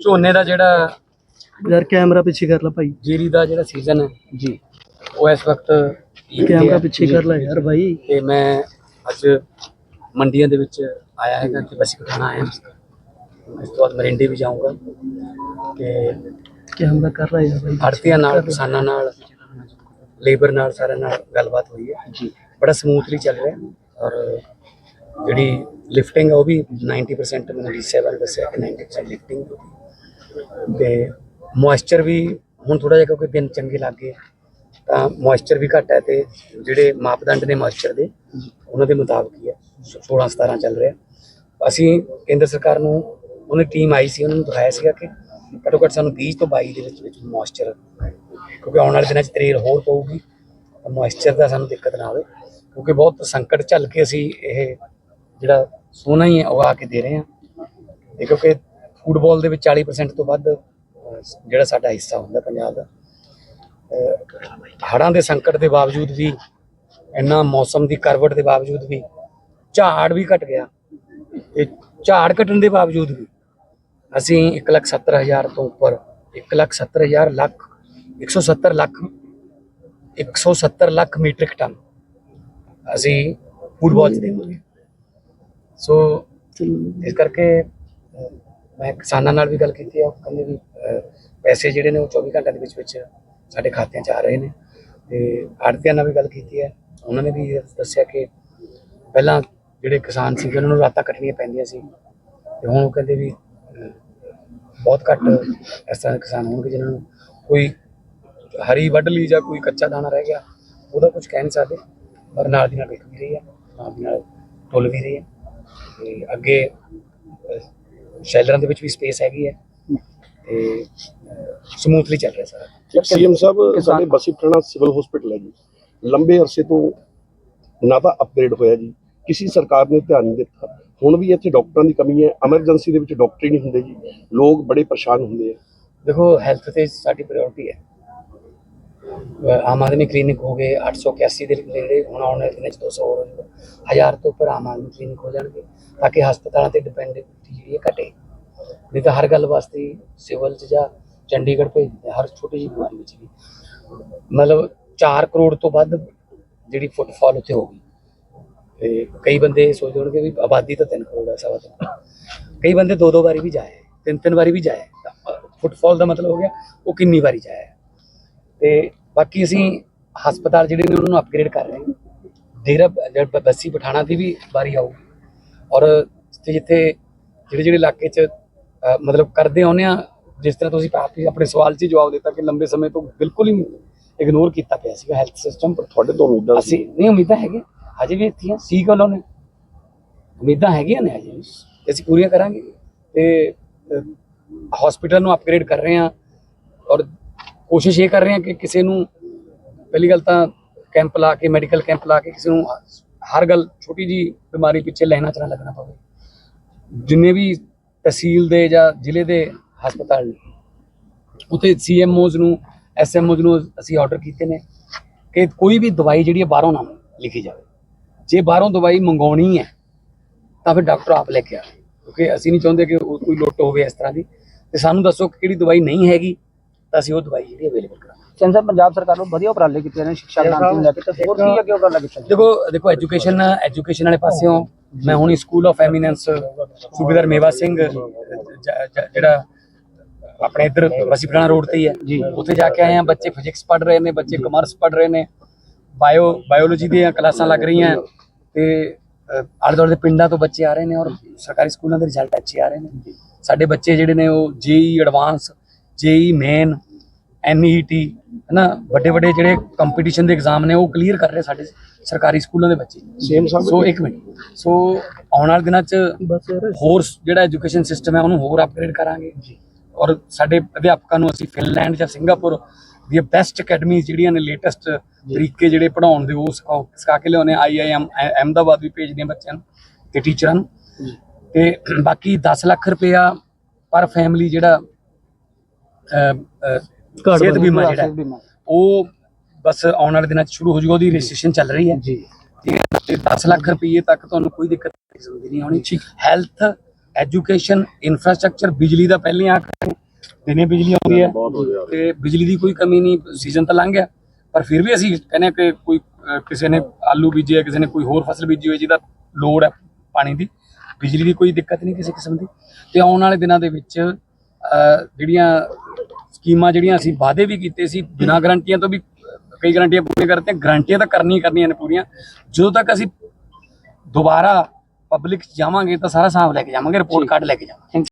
ਝੋਨੇ ਦਾ ਜਿਹੜਾ ਯਾਰ ਕੈਮਰਾ ਪਿੱਛੇ ਕਰ ਲੈ ਭਾਈ। ਜੀਰੀ ਦਾ ਜਿਹੜਾ ਸੀਜ਼ਨ ਹੈ। ਜੀ। ਉਹ ਇਸ ਵਕਤ ਕੈਮਰਾ ਪਿੱਛੇ ਕਰ ਲੈ ਯਾਰ ਭਾਈ। ਤੇ ਮੈਂ ਅੱਜ ਮੰਡੀਆਂ ਦੇ ਵਿੱਚ ਆਇਆ ਹੈਗਾ ਕਿ ਬਸੀ ਪਠਾਣਾ ਆਇਆ ਇਸ ਤੋਂ ਬਾਅਦ ਮਰਿੰਡੇ ਵੀ ਜਾਊਂਗਾ। ਤੇ ਕੈਮਰਾ ਕਰ ਲੈ ਯਾਰ ਭਾਈ। ਆੜਤੀਆਂ ਨਾਲ ਕਿਸਾਨਾਂ ਨਾਲ ਲੇਬਰ ਨਾਲ ਸਾਰਿਆਂ ਨਾਲ ਗੱਲਬਾਤ ਹੋਈ ਹੈ। ਜੀ। ਬੜਾ ਸਮੂਥਲੀ ਚੱਲ ਰਿਹਾ। ਔਰ ਜਿਹੜੀ ਲਿਫਟਿੰਗ ਹੈ ਉਹ ਵੀ 90% ਮੈਨੂੰ ਡੀਸੇ ਵਾਲੇ ਦੱਸਿਆ ਕਿ 90% ਲਿਫਟਿੰਗ ਤੇ ਮੋਇਸਚਰ ਵੀ ਹੁਣ ਥੋੜਾ ਜਿਹਾ ਕਿਉਂਕਿ ਦਿਨ ਚੰਗੇ ਲੱਗ ਗਏ, ਤਾਂ ਮੋਇਸਚਰ ਵੀ ਘੱਟ ਹੈ ਤੇ ਜਿਹੜੇ ਮਾਪਦੰਡ ਨੇ ਮੋਇਸਚਰ ਦੇ, ਉਹਨਾਂ ਦੇ ਮੁਤਾਬਕ ਹੀ ਹੈ 16 17 ਚੱਲ ਰਿਹਾ। ਅਸੀਂ ਕੇਂਦਰ ਸਰਕਾਰ ਨੂੰ ਉਹਨੇ ਟੀਮ ਆਈ ਸੀ, ਉਹਨਾਂ ਨੂੰ ਦਿਖਾਇਆ ਸੀਗਾ ਕਿ ਘੱਟੋ ਘੱਟ ਸਾਨੂੰ 20 ਤੋਂ 22 ਦੇ ਵਿੱਚ ਵਿੱਚ ਮੋਇਸਚਰ ਕਿਉਂਕਿ ਆਉਣ ਵਾਲੇ ਦਿਨਾਂ 'ਚ ਤਰੇਲ ਹੋਰ ਪਊਗੀ, ਤਾਂ ਮੋਇਸਚਰ ਦਾ ਸਾਨੂੰ ਦਿੱਕਤ ਨਾ ਆਵੇ। ਕਿਉਂਕਿ ਬਹੁਤ ਸੰਕਟ ਝੱਲ ਕੇ ਅਸੀਂ ਇਹ ਜਿਹੜਾ ਸੋਨਾ ਹੀ ਹੈ ਉਗਾ ਕੇ ਦੇ ਰਹੇ ਹਾਂ। ਤੇ ਕਿਉਂਕਿ ਫੁੱਟਬਾਲ ਦੇ ਵਿੱਚ 40% ਤੋਂ ਵੱਧ ਜਿਹੜਾ ਸਾਡਾ ਹਿੱਸਾ ਹੁੰਦਾ ਪੰਜਾਬ ਦਾ। ਹੜਾਂ ਦੇ ਸੰਕਟ ਦੇ ਬਾਵਜੂਦ ਵੀ, ਇੰਨਾ ਮੌਸਮ ਦੀ ਕਰਵਟ ਦੇ ਬਾਵਜੂਦ ਵੀ, ਝਾੜ ਵੀ ਘਟ ਗਿਆ। ਤੇ ਝਾੜ ਘਟਣ ਦੇ ਬਾਵਜੂਦ ਵੀ, ਅਸੀਂ 170000 ਤੋਂ ਉੱਪਰ 170000 ਲੱਖ 170 ਲੱਖ 170 ਲੱਖ ਮੀਟ੍ਰਿਕ ਟਨ ਅਸੀਂ ਫੁੱਟਬਾਲ ਚ ਦੇਵਾਂਗੇ। ਸੋ ਇਸ ਕਰਕੇ ਮੈਂ ਕਿਸਾਨਾਂ ਨਾਲ ਵੀ ਗੱਲ ਕੀਤੀ ਆ ਉਹ ਕਹਿੰਦੇ ਵੀ ਪੈਸੇ ਜਿਹੜੇ ਨੇ ਉਹ 24 ਘੰਟਿਆਂ ਦੇ ਵਿੱਚ ਵਿੱਚ ਸਾਡੇ ਖਾਤਿਆਂ 'ਚ ਆ ਰਹੇ ਨੇ। ਤੇ ਆੜਤੀਆਂ ਨਾਲ ਵੀ ਗੱਲ ਕੀਤੀ ਹੈ। ਉਹਨਾਂ ਨੇ ਵੀ ਦੱਸਿਆ ਕਿ ਪਹਿਲਾਂ ਜਿਹੜੇ ਕਿਸਾਨ ਸੀ ਉਹਨਾਂ ਨੂੰ ਰਾਤਾਂ ਕੱਟਣੀਆਂ ਪੈਂਦੀਆਂ ਸੀ। ਤੇ ਹੁਣ ਉਹ ਕਹਿੰਦੇ ਵੀ ਬਹੁਤ ਘੱਟ ਇਸ ਤਰ੍ਹਾਂ ਦੇ ਕਿਸਾਨ ਹੋਣਗੇ ਜਿਨ੍ਹਾਂ ਨੂੰ ਕੋਈ ਹਰੀ ਵੱਢ ਲਈ ਜਾਂ ਕੋਈ ਕੱਚਾ ਦਾਣਾ ਰਹਿ ਗਿਆ। ਉਹਦਾ ਕੁਝ ਕਹਿ ਨਹੀਂ ਸਕਦੇ ਪਰ ਨਾਲ ਦੀ ਨਾਲ ਵਿਕ ਵੀ ਰਹੀ ਹੈ ਨਾਲ ਦੀ ਨਾਲ ਟੁੱਲ ਵੀ ਰਹੀ ਹੈ। ਤੇ ਅੱਗੇ ਸ਼ੈਲਰਾਂ ਦੇ ਵਿੱਚ ਵੀ ਸਪੇਸ ਹੈਗੀ ਹੈ ਤੇ ਸਮੂਥਲੀ ਚੱਲ ਰਿਹਾ ਸਾਰਾ। ਸੀਐਮ ਸਾਹਿਬ ਸਾਡੇ ਬਸੀ ਪਠਾਣਾ ਸਿਵਲ ਹਸਪੀਟਲ ਹੈ ਜੀ। ਲੰਬੇ ਅਰਸੇ ਤੋਂ ਨਾ ਤਾਂ ਅਪਗ੍ਰੇਡ ਹੋਇਆ ਜੀ। ਕਿਸੇ ਸਰਕਾਰ ਨੇ ਧਿਆਨ ਨਹੀਂ ਦਿੱਤਾ। ਹੁਣ ਵੀ ਇੱਥੇ ਡਾਕਟਰਾਂ ਦੀ ਕਮੀ ਹੈ। ਐਮਰਜੈਂਸੀ ਦੇ ਵਿੱਚ ਡਾਕਟਰ ਹੀ ਨਹੀਂ ਹੁੰਦੇ ਜੀ। ਲੋਕ ਬੜੇ ਪਰੇਸ਼ਾਨ ਹੁੰਦੇ ਆ। ਦੇਖੋ ਹੈਲਥ ਤੇ ਸਾਡੀ ਪ੍ਰਾਇੋਰਟੀ ਹੈ। ਆਮ ਆਦਮੀ ਕਲੀਨਿਕ ਹੋ ਗਏ 881 ਦੇ ਨੇੜੇ ਹੁਣ ਆਉਣ ਵਾਲੇ ਦਿਨਾਂ ਚ 200 ਹੋਰ ਹੋ ਜਾਊਗਾ ਹਜ਼ਾਰ ਤੋਂ ਉੱਪਰ ਆਮ ਆਦਮੀ ਕਲੀਨਿਕ ਹੋ ਜਾਣਗੇ, ਤਾਂ ਕਿ ਹਸਪਤਾਲਾਂ ਤੇ ਡਿਪੈਂਡੈਂਟੀ ਜਿਹੜੀ ਹੈ ਘਟੇ। ਨਹੀਂ ਤਾਂ ਹਰ ਗੱਲ ਵਾਸਤੇ ਸਿਵਲ ਚ ਜਾਂ ਚੰਡੀਗੜ੍ਹ ਭੇਜਦੇ ਹਰ ਛੋਟੀ ਜਿਹੀ ਬਿਮਾਰੀ ਵਿੱਚ ਵੀ। ਮਤਲਬ 4 ਕਰੋੜ ਤੋਂ ਵੱਧ ਜਿਹੜੀ ਫੁੱਟਫਾਲ ਉੱਥੇ ਹੋ ਗਈ। ਤੇ ਕਈ ਬੰਦੇ ਸੋਚਦੇ ਹੋਣਗੇ ਵੀ ਆਬਾਦੀ ਤਾਂ 3 ਕਰੋੜ ਹੈ, ਸਵਾ ਤਿੰਨ ਕਈ ਬੰਦੇ ਦੋ ਦੋ ਵਾਰੀ ਵੀ ਜਾਏ ਤਿੰਨ ਤਿੰਨ ਵਾਰੀ ਵੀ ਜਾਏ। ਫੁੱਟਫਾਲ ਦਾ ਮਤਲਬ ਹੋ ਗਿਆ, ਉਹ ਕਿੰਨੀ ਵਾਰੀ ਜਾਏ ਤੇ ਬਾਕੀ ਅਸੀਂ ਹਸਪਤਾਲ ਜਿਹੜੇ ਨੇ ਉਹਨਾਂ ਨੂੰ ਅਪਗ੍ਰੇਡ ਕਰ ਰਹੇ ਹਾਂ। ਡੇਰਾ ਬੱਸੀ ਪਠਾਣਾ ਦੀ ਵੀ ਵਾਰੀ ਆਊਗੀ ਔਰ ਜਿੱਥੇ ਜਿੱਥੇ ਜਿਹੜੇ ਜਿਹੜੇ ਇਲਾਕੇ 'ਚ ਮਤਲਬ ਕਰਦੇ ਆਉਂਦੇ ਆ ਜਿਸ ਤਰ੍ਹਾਂ ਤੁਸੀਂ ਆਪ ਆਪਣੇ ਸਵਾਲ 'ਚ ਜਵਾਬ ਦਿੱਤਾ ਕਿ ਲੰਬੇ ਸਮੇਂ ਤੋਂ ਬਿਲਕੁਲ ਹੀ ਇਗਨੋਰ ਕੀਤਾ ਪਿਆ ਸੀਗਾ ਹੈਲਥ ਸਿਸਟਮ ਤੁਹਾਡੇ ਤੋਂ ਉਮੀਦਾਂ ਸੀ ਅਸੀਂ ਨਹੀਂ ਉਮੀਦਾਂ ਹੈਗੇ ਹਜੇ ਵੀ ਇੱਥੀਆਂ ਸੀ ਕਦੋਂ ਨੇ ਉਮੀਦਾਂ ਹੈਗੀਆਂ ਨੇ ਹਜੇ ਅਸੀਂ ਪੂਰੀਆਂ ਕਰਾਂਗੇ। ਤੇ ਹਸਪੀਟਲ ਨੂੰ ਅਪਗ੍ਰੇਡ ਕਰ ਰਹੇ ਹਾਂ। ਔਰ ਕੋਸ਼ਿਸ਼ ਇਹ ਕਰ ਰਹੇ ਹਾਂ ਕਿ ਕਿਸੇ ਨੂੰ ਪਹਿਲੀ ਗੱਲ ਤਾਂ ਕੈਂਪ ਲਾ ਕੇ, ਮੈਡੀਕਲ ਕੈਂਪ ਲਾ ਕੇ ਕਿਸੇ ਨੂੰ ਹਰ ਗੱਲ ਛੋਟੀ ਜੀ ਬਿਮਾਰੀ ਪਿੱਛੇ ਲੈਣਾ ਚ ਨਾ ਲੱਗਣਾ ਪਵੇ। ਜਿੰਨੇ ਵੀ ਤਹਿਸੀਲ ਦੇ ਜਾਂ ਜ਼ਿਲ੍ਹੇ ਦੇ ਹਸਪਤਾਲ ਨੇ ਉਤੇ ਸੀਐਮਓਜ਼ ਨੂੰ ਐਸਐਮਓਜ਼ ਨੂੰ ਅਸੀਂ ਆਰਡਰ ਕੀਤੇ ਨੇ ਕਿ ਕੋਈ ਵੀ ਦਵਾਈ ਜਿਹੜੀ ਹੈ ਬਾਹਰੋਂ ਨਾ ਲਿਖੀ ਜਾਵੇ। ਜੇ ਬਾਹਰੋਂ ਦਵਾਈ ਮੰਗਾਉਣੀ ਹੈ, ਤਾਂ ਫਿਰ ਡਾਕਟਰ ਆਪ ਲੈ ਕੇ ਆਵੇ। ਕਿਉਂਕਿ ਅਸੀਂ ਨਹੀਂ ਚਾਹੁੰਦੇ ਕਿ ਉਹ ਕੋਈ ਲੁੱਟ ਹੋਵੇ ਇਸ ਤਰ੍ਹਾਂ ਦੀ। ਤੇ ਸਾਨੂੰ ਦੱਸੋ ਕਿ ਕਿਹੜੀ ਦਵਾਈ ਨਹੀਂ ਹੈਗੀ ਤਾਂ ਅਸੀਂ ਉਹ ਦਵਾਈ ਜਿਹੜੀ ਅਵੇਲੇਬਲ ਕਰਾਂਗੇ। ਸੈਂਸਰ ਪੰਜਾਬ ਸਰਕਾਰ ਨੂੰ ਵਧੀਆ ਉਪਰਾਲੇ ਕੀਤੇ ਨੇ ਸਿੱਖਾ ਕ੍ਰਾਂਤੀ ਨੂੰ ਲੈ ਕੇ। ਤੇ ਹੋਰ ਕੀ ਅੱਗੇ ਉਪਰਾਲਾ ਕੀਤਾ? ਦੇਖੋ ਦੇਖੋ ਐਜੂਕੇਸ਼ਨ ਐਜੂਕੇਸ਼ਨ ਵਾਲੇ ਪਾਸਿਓਂ ਮੈਂ ਹੁਣੀ ਸਕੂਲ ਆਫ ਐਮੀਨੈਂਸ ਸੂਬੇਦਾਰ ਮੇਵਾ ਸਿੰਘ ਜ- ਜ- ਜਿਹੜਾ ਆਪਣੇ ਇੱਧਰ ਬਸੀ ਪਠਾਣਾ ਰੋਡ ਤੇ ਹੀ ਹੈ। ਜੀ। ਉੱਥੇ ਜਾ ਕੇ ਆਏ ਆ ਬੱਚੇ ਫਿਜ਼ਿਕਸ ਪੜ੍ਹ ਰਹੇ ਨੇ ਬੱਚੇ ਕਮਰਸ ਪੜ੍ਹ ਰਹੇ ਨੇ ਬਾਇਓ ਬਾਇਓਲੋਜੀ ਦੀਆਂ ਕਲਾਸਾਂ ਲੱਗ ਰਹੀਆਂ ਤੇ ਆਲੇ ਦੁਆਲੇ ਦੇ ਪਿੰਡਾਂ ਤੋਂ ਬੱਚੇ ਆ ਰਹੇ ਨੇ ਔਰ ਸਰਕਾਰੀ ਸਕੂਲਾਂ ਦੇ ਰਿਜ਼ਲਟ ਅੱਛੇ ਆ ਰਹੇ ਨੇ। ਸਾਡੇ ਬੱਚੇ ਜਿਹੜੇ ਨੇ ਉਹ ਜੇਈ ਐਡਵਾਂਸ ਜੇਈ ਮੇਨ ਐਨਈਟੀ ਹਨਾ? ਵੱਡੇ ਵੱਡੇ ਜਿਹੜੇ ਕੰਪੀਟੀਸ਼ਨ ਦੇ ਐਗਜ਼ਾਮ ਨੇ ਉਹ ਕਲੀਅਰ ਕਰ ਰਹੇ ਸਾਡੇ ਸਰਕਾਰੀ ਸਕੂਲਾਂ ਦੇ ਬੱਚੇ। ਸੀਐਮ ਸਾਹਿਬ ਸੋ ਇੱਕ ਮਿੰਟ। ਸੋ ਆਉਣ ਵਾਲੇ ਦਿਨਾਂ 'ਚ ਹੋਰ ਜਿਹੜਾ ਐਜੂਕੇਸ਼ਨ ਸਿਸਟਮ ਹੈ ਉਹਨੂੰ ਹੋਰ ਅਪਗ੍ਰੇਡ ਕਰਾਂਗੇ। ਔਰ ਸਾਡੇ ਅਧਿਆਪਕਾਂ ਨੂੰ ਅਸੀਂ ਫਿਨਲੈਂਡ ਜਾਂ ਸਿੰਗਾਪੁਰ ਦੀਆਂ ਬੈਸਟ ਅਕੈਡਮੀਜ਼ ਜਿਹੜੀਆਂ ਨੇ ਲੇਟੈਸਟ ਤਰੀਕੇ ਜਿਹੜੇ ਪੜਾਉਣ ਦੇ ਉਹ ਸਿਖਾ ਕੇ ਲਿਆਉਣੇ ਆਈਆਈਐਮ ਅਹਿਮਦਾਬਾਦ ਵੀ ਭੇਜਦੇ ਬੱਚਿਆਂ ਨੂੰ ਤੇ ਟੀਚਰਾਂ ਨੂੰ। ਤੇ ਬਾਕੀ 10 ਲੱਖ ਰੁਪਇਆ ਪਰ ਫੈਮਿਲੀ ਜਿਹੜਾ ਸਿਹਤ ਬੀਮਾ ਜਿਹੜਾ। ਉਹ ਬਸ ਆਉਣ ਵਾਲੇ ਦਿਨਾਂ 'ਚ ਸ਼ੁਰੂ ਹੋ ਜਾਊਗਾ ਉਹਦੀ ਰਜਿਸਟ੍ਰੇਸ਼ਨ ਚੱਲ ਰਹੀ ਹੈ। ਜੀ। ਠੀਕ ਹੈ ਤੇ 10 ਲੱਖ ਰੁਪਏ ਤੱਕ ਤੁਹਾਨੂੰ ਕੋਈ ਦਿੱਕਤ ਨਹੀਂ ਆਉਣੀ। ਹੈਲਥ ਐਜੂਕੇਸ਼ਨ ਇਨਫਰਾਸਟ੍ਰਕਚਰ ਬਿਜਲੀ ਦਾ ਪਹਿਲੇ ਆ ਦਿਨੇ ਬਿਜਲੀ ਆਉਂਦੀ ਹੈ। ਤੇ ਬਿਜਲੀ ਦੀ ਕੋਈ ਕਮੀ ਨਹੀਂ ਸੀਜ਼ਨ ਤਾਂ ਲੰਘ ਗਿਆ। ਪਰ ਫਿਰ ਵੀ ਅਸੀਂ ਕਹਿੰਦੇ ਕਿ ਕੋਈ ਕਿਸੇ ਨੇ ਆਲੂ ਬੀਜੇ ਹੈ, ਕਿਸੇ ਨੇ ਕੋਈ ਹੋਰ ਫਸਲ ਬੀਜੀ ਹੋਈ ਜਿਹਦਾ ਲੋੜ ਹੈ ਪਾਣੀ ਦੀ। ਬਿਜਲੀ ਦੀ ਕੋਈ ਦਿੱਕਤ ਨਹੀਂ ਕਿਸੇ ਕਿਸਮ ਦੀ। ਤੇ ਆਉਣ ਵਾਲੇ ਦਿਨਾਂ ਦੇ ਵਿੱਚ ਜਿਹੜੀਆਂ ਸਕੀਮਾਂ ਜਿਹੜੀਆਂ ਅਸੀਂ ਵਾਅਦੇ ਵੀ ਕੀਤੇ ਸੀ ਬਿਨਾਂ ਗਰੰਟੀਆਂ ਤੋਂ ਵੀ ਕਈ ਗਰੰਟੀਆਂ ਪੂਰੀਆਂ ਕਰਤੀਆਂ ਗਰੰਟੀਆਂ ਤਾਂ ਕਰਨੀ ਹੀ ਕਰਨੀਆਂ ਨੇ ਪੂਰੀਆਂ। ਜਦੋਂ ਤੱਕ ਅਸੀਂ ਦੁਬਾਰਾ ਪਬਲਿਕ ਜਾਵਾਂਗੇ ਤਾਂ ਸਾਰਾ ਹਿਸਾਬ ਲੈ ਕੇ ਜਾਵਾਂਗੇ ਰਿਪੋਰਟ ਕਾਰਡ ਲੈ ਕੇ ਜਾਵਾਂਗੇ।